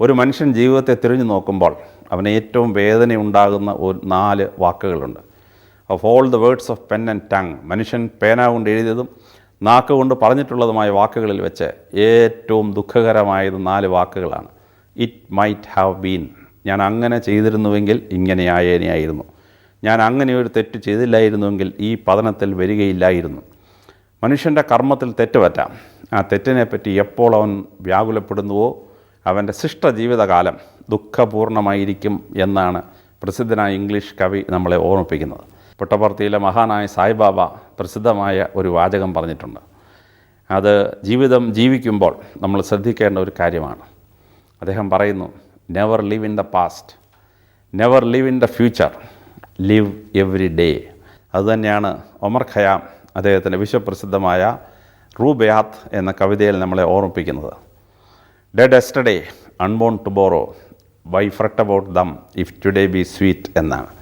ഒരു മനുഷ്യൻ ജീവിതത്തെ തിരിഞ്ഞു നോക്കുമ്പോൾ അവന് ഏറ്റവും വേദന ഉണ്ടാകുന്ന ഒരു നാല് വാക്കുകളുണ്ട്. Of all the words of pen and tongue മനുഷ്യൻ പേന കൊണ്ട് എഴുതിയതും നാക്ക് കൊണ്ട് പറഞ്ഞിട്ടുള്ളതുമായ വാക്കുകളിൽ വെച്ച് ഏറ്റവും ദുഃഖകരമായത് നാല് വാക്കുകളാണ്. ഇറ്റ് മൈറ്റ് ഹാവ് ബീൻ ഞാൻ അങ്ങനെ ചെയ്തിരുന്നുവെങ്കിൽ ഇങ്ങനെയായേനെയായിരുന്നു. ഞാൻ അങ്ങനെ ഒരു തെറ്റ് ചെയ്തില്ലായിരുന്നുവെങ്കിൽ ഈ പതനത്തിൽ വരികയില്ലായിരുന്നു. മനുഷ്യന്റെ കർമ്മത്തിൽ തെറ്റ് പറ്റാം ആ തെറ്റിനെപ്പറ്റി എപ്പോൾ അവൻ വ്യാകുലപ്പെടുന്നുവോ അവന്റെ ശിഷ്ട ജീവിതകാലം ദുഃഖപൂർണമായിരിക്കും എന്നാണ് പ്രസിദ്ധനായ ഇംഗ്ലീഷ് കവി നമ്മളെ ഓർമ്മിപ്പിക്കുന്നത്. പുട്ടപ്പുറത്തിയിലെ മഹാനായ സായിബാബ പ്രസിദ്ധമായ ഒരു വാചകം പറഞ്ഞിട്ടുണ്ട്. അത് ജീവിതം ജീവിക്കുമ്പോൾ നമ്മൾ ശ്രദ്ധിക്കേണ്ട ഒരു കാര്യമാണ്. അദ്ദേഹം പറയുന്നു never live in the past never live in the future live every day അതുതന്നെയാണ് ഒമർ ഖയാം അദ്ദേഹത്തിന്റെ വിശ്വപ്രസിദ്ധമായ റൂബയാത്ത് എന്ന കവിതയിൽ നമ്മളെ ഓർമ്മിപ്പിക്കുന്നത്. dead yesterday unborn tomorrow why fret about them if today be sweet എന്നാണ്